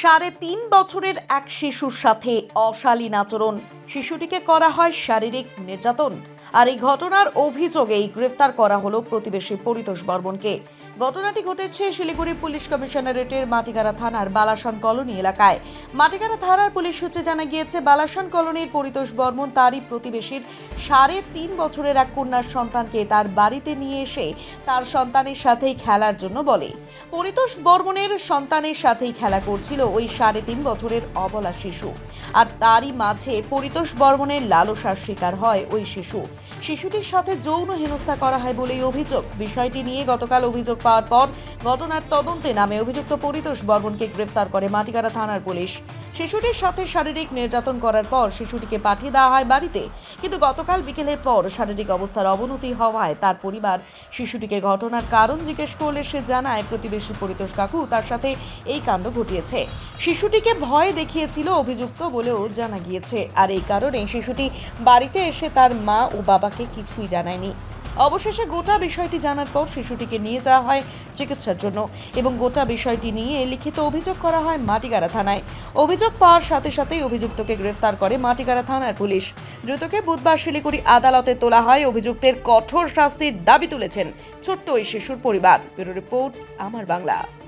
সাড়ে তিন বছরের এক শিশুর সাথে অশালীন আচরণ। শিশুটিকে করা হয় শারীরিক নির্যাতন। আর এই ঘটনার অভিযোগেই গ্রেফতার করা হলো প্রতিবেশী পরিতোষ বর্মনকে। ঘটনাটি ঘটেছে শিলিগুড়ি পুলিশ কমিশনারেটের মাটিগাড়া থানার বালাসন কলোনি এলাকায়। মাটিগাড়া থানার পুলিশ সূত্রে জানা গিয়েছে, বালাসন কলোনির পরিতোষ বর্মন তারই প্রতিবেশীর সাড়ে তিন বছরের এক কন্যার সন্তানকে তার বাড়িতে নিয়ে এসে তার সন্তানের সাথেই খেলার জন্য বলে। পরিতোষ বর্মনের সন্তানের সাথেই খেলা করছিল ওই সাড়ে তিন বছরের অবলা শিশু। আর তারই মাঝে পরিতোষ বর্মনের লালসার শিকার হয় ওই শিশু। শিশুটির সাথে যৌন হেনস্থা করা হয় বলেই অভিযোগ। বিষয়টি নিয়ে গতকাল অভিযোগ পাওয়ার পর ঘটনার তদন্তে নামে অভিযুক্ত পরিতোষ বর্মনকে গ্রেফতার করে মাটিগাড়া থানার পুলিশ। শিশুটির সাথে শারীরিক নির্যাতন করার পর শিশুটিকে পাঠিয়ে দেওয়া হয় বাড়িতে। কিন্তু গতকাল বিকেলের পর শারীরিক অবস্থার অবনতি হওয়ায় তার পরিবার শিশুটিকে ঘটনার কারণ জিজ্ঞেস করলে সে জানায়, প্রতিবেশী পরিতোষ কাকু তার সাথে এই কাণ্ড ঘটিয়েছে। শিশুটিকে ভয় দেখিয়েছিল অভিযুক্ত বলেও জানা গিয়েছে। আর এই কারণে শিশুটি বাড়িতে এসে তার মা ও বাবাকে কিছুই জানায়নি। অবশেষে গোটা বিষয়টি জানার পর শিশুটিকে নিয়ে যাওয়া হয় চিকিৎসার জন্য এবং গোটা বিষয়টি নিয়ে লিখিত অভিযোগ করা হয় মাটিগাড়া থানায়। অভিযোগ পাওয়ার সাথে সাথেই অভিযুক্তকে গ্রেফতার করে মাটিগাড়া থানার পুলিশ। দ্রুতকে বুধবার শিলিগুড়ি আদালতে তোলা হয়। অভিযুক্তের কঠোর শাস্তির দাবি তুলেছেন ছোট্ট ওই শিশুর পরিবার। ব্যুরো রিপোর্ট, আমার বাংলা।